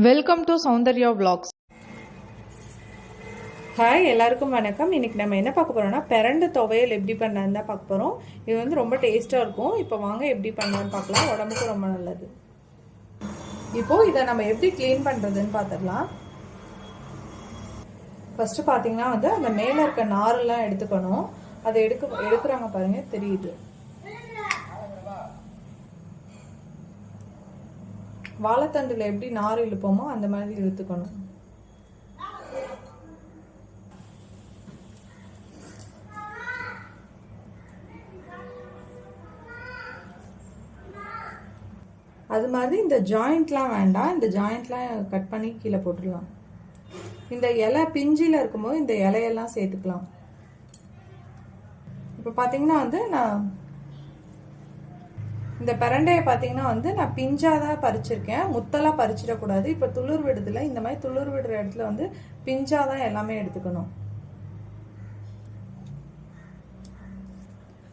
Welcome to Soundarya vlogs. Hi எல்லாருக்கும் வணக்கம். இன்னைக்கு நம்ம என்ன பார்க்க போறோம்னா பிரண்டு துவையல் எப்படி பண்ணலான்னு தான் பார்க்க போறோம். இது வந்து ரொம்ப டேஸ்ட்டாக இருக்கும். இப்போ வாங்க எப்படி பண்ணலான்னு பார்க்கலாம். உடம்புக்கு ரொம்ப நல்லது. இப்போ இதை நம்ம எப்படி க்ளீன் பண்ணுறதுன்னு பார்த்துடலாம். ஃபர்ஸ்ட் பார்த்தீங்கன்னா வந்து அந்த மேலே இருக்க நாரெல்லாம் எடுத்துக்கணும். அதை எடுக்க எடுக்கிறாங்க பாருங்க தெரியுது. வாழைத்தண்டில் எப்படி நார் இழுப்போமோ அந்த மாதிரி இழுத்துக்கணும். அது மாதிரி இந்த ஜாயிண்ட்லாம் வேண்டாம். இந்த ஜாயிண்ட்லாம் கட் பண்ணி கீழே போட்டுடலாம். இந்த இலை பிஞ்சில் இருக்கும்போது இந்த இலையெல்லாம் சேர்த்துக்கலாம். இப்போ பார்த்தீங்கன்னா வந்து நான் இந்த பிரண்டையை பார்த்தீங்கன்னா வந்து நான் பிஞ்சாக தான் பறிச்சிருக்கேன். முத்தெல்லாம் பறிச்சிடக்கூடாது. இப்போ துளிர் விடுதில் இந்த மாதிரி துளிர் விடுற இடத்துல வந்து பிஞ்சாக தான் எல்லாமே எடுத்துக்கணும்.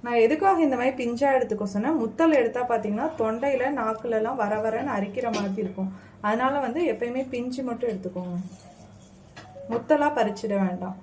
நான் எதுக்காக இந்த மாதிரி பிஞ்சா எடுத்துக்க சொன்னேன்? முத்தல் எடுத்தா பார்த்தீங்கன்னா தொண்டையில் நாக்குலலாம் வர வரன்னு அரிக்கிற மாதிரி இருக்கும். அதனால வந்து எப்பயுமே பிஞ்சு மட்டும் எடுத்துக்கோங்க. முத்தலாக பறிச்சிட வேண்டாம்.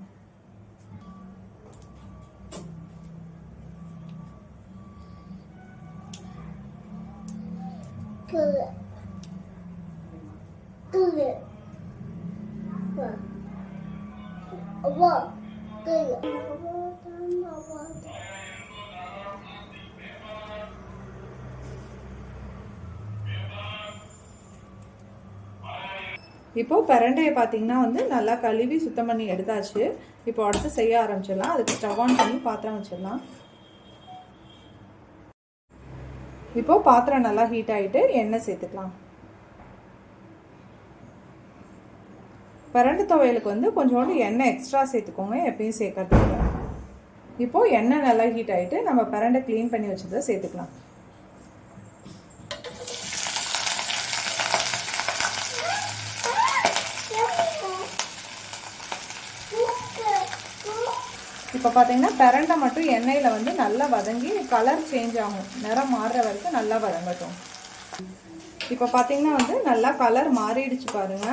இப்போ பிரண்டையை பார்த்தீங்கன்னா வந்து நல்லா கழுவி சுத்தம் பண்ணி எடுத்தாச்சு. இப்போ அடுத்து செய்ய ஆரம்பிச்சிடலாம். அதுக்கு ஸ்டவ் ஆன் பண்ணி பாத்திரம் வச்சிடலாம். இப்போது பாத்திரம் நல்லா ஹீட் ஆகிட்டு எண்ணெய் சேர்த்துக்கலாம். பரண்டு துவையலுக்கு வந்து கொஞ்சோண்டு எண்ணெய் எக்ஸ்ட்ரா சேர்த்துக்கோங்க எப்பயும் சேர்க்கறதுக்கு. இப்போது எண்ணெய் நல்லா ஹீட் ஆகிட்டு நம்ம பிரண்டை க்ளீன் பண்ணி வச்சதை சேர்த்துக்கலாம். இப்போ பார்த்தீங்கன்னா பிரண்டை மட்டும் எண்ணெயில் வந்து நல்லா வதங்கி கலர் சேஞ்ச் ஆகும். நிறம் மாறுற வரைக்கும் நல்லா வதங்கட்டும். இப்போ பார்த்தீங்கன்னா வந்து நல்லா கலர் மாறிடுச்சு பாருங்க.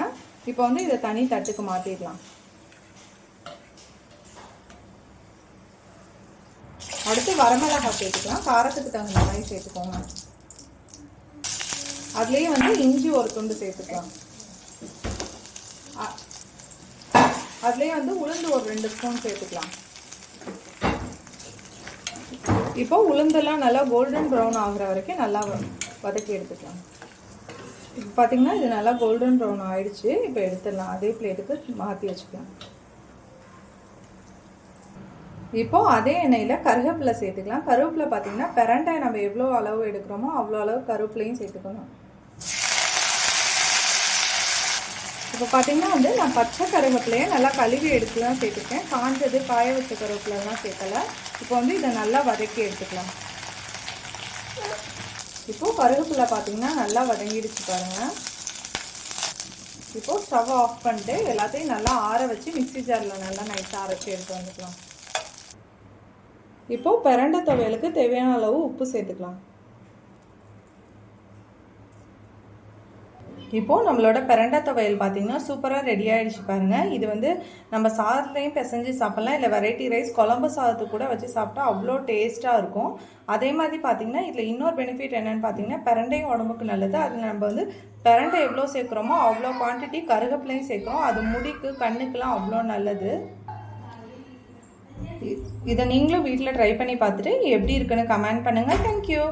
இப்போ வந்து இதை தனி தட்டுக்கு மாற்றிடலாம் அடுத்து வரமிளகாய் சேர்த்துக்கலாம். காரத்துக்கு தகுந்த மாதிரி சேர்த்துக்கோங்க. அதுலேயே வந்து இஞ்சி ஒரு துண்டு சேர்த்துக்கலாம். அதுலேயே வந்து உளுந்து ஒரு ரெண்டு ஸ்பூன் சேர்த்துக்கலாம். இப்போ உளுந்தெல்லாம் நல்லா கோல்டன் ப்ரௌன் ஆகுற வரைக்கும் நல்லா வதக்கி எடுத்துக்கலாம். இப்போ பார்த்தீங்கன்னா இது நல்லா கோல்டன் ப்ரௌன் ஆயிடுச்சு. இப்போ எடுத்துடலாம். அதே பிளேட்டுக்கு மாற்றி வச்சுக்கலாம். இப்போ அதே எண்ணெயில் கருவேப்பிலை சேர்த்துக்கலாம். கருவேப்பிலை பார்த்தீங்கன்னா பெரண்டை நம்ம எவ்வளோ அளவு எடுக்கிறோமோ அவ்வளோ அளவு கருவேப்பிலையும் சேர்த்துக்கணும். இப்போ பார்த்தீங்கன்னா வந்து நான் பச்சை கருவேப்பிலையை நல்லா கழுவி எடுத்து தான் சேர்த்துருக்கேன். காஞ்சது காய வச்ச கருவேப்பிலாம் சேர்க்கல. இப்போ வந்து இதை நல்லா வதக்கி எடுத்துக்கலாம். இப்போது கருவேப்பிலை பார்த்தீங்கன்னா நல்லா வதங்கிடுச்சு பாருங்கள் இப்போது ஸ்டவ் ஆஃப் பண்ணிட்டு எல்லாத்தையும் நல்லா ஆற வச்சு மிக்ஸி ஜாரில் நல்லா நைட்டாக அரைச்சி எடுத்து வந்துக்கலாம். இப்போது பிரண்டை துவையலுக்கு தேவையான அளவு உப்பு சேர்த்துக்கலாம். இப்போது நம்மளோட பெரண்டா துவையல் பார்த்தீங்கன்னா சூப்பராக ரெடி ஆகிடுச்சு பாருங்கள் இது வந்து நம்ம சாதத்துலையும் பிசைஞ்சு சாப்பிட்லாம். இல்லை வெரைட்டி ரைஸ் குழம்பு சாதத்து கூட வச்சு சாப்பிட்டா அவ்வளோ டேஸ்ட்டாக இருக்கும். அதே மாதிரி பார்த்தீங்கன்னா இதில் இன்னொரு பெனிஃபிட் என்னென்னு பார்த்தீங்கன்னா பிரண்டையும் உடம்புக்கு நல்லது. அதில் நம்ம வந்து பிரண்டை எவ்வளோ சேர்க்குறோமோ அவ்வளோ குவான்டிட்டி கருகப்பிலையும் சேர்க்குறோம். அது முடிக்கு கண்ணுக்கெலாம் அவ்வளோ நல்லது. இதை நீங்களும் வீட்டில் ட்ரை பண்ணி பார்த்துட்டு எப்படி இருக்குன்னு கமெண்ட் பண்ணுங்கள் தேங்க்யூ